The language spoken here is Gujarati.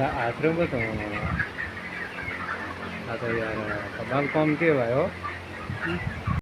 આશરો બતો આ તો યાર કમાલ કોમ કેવાય હો.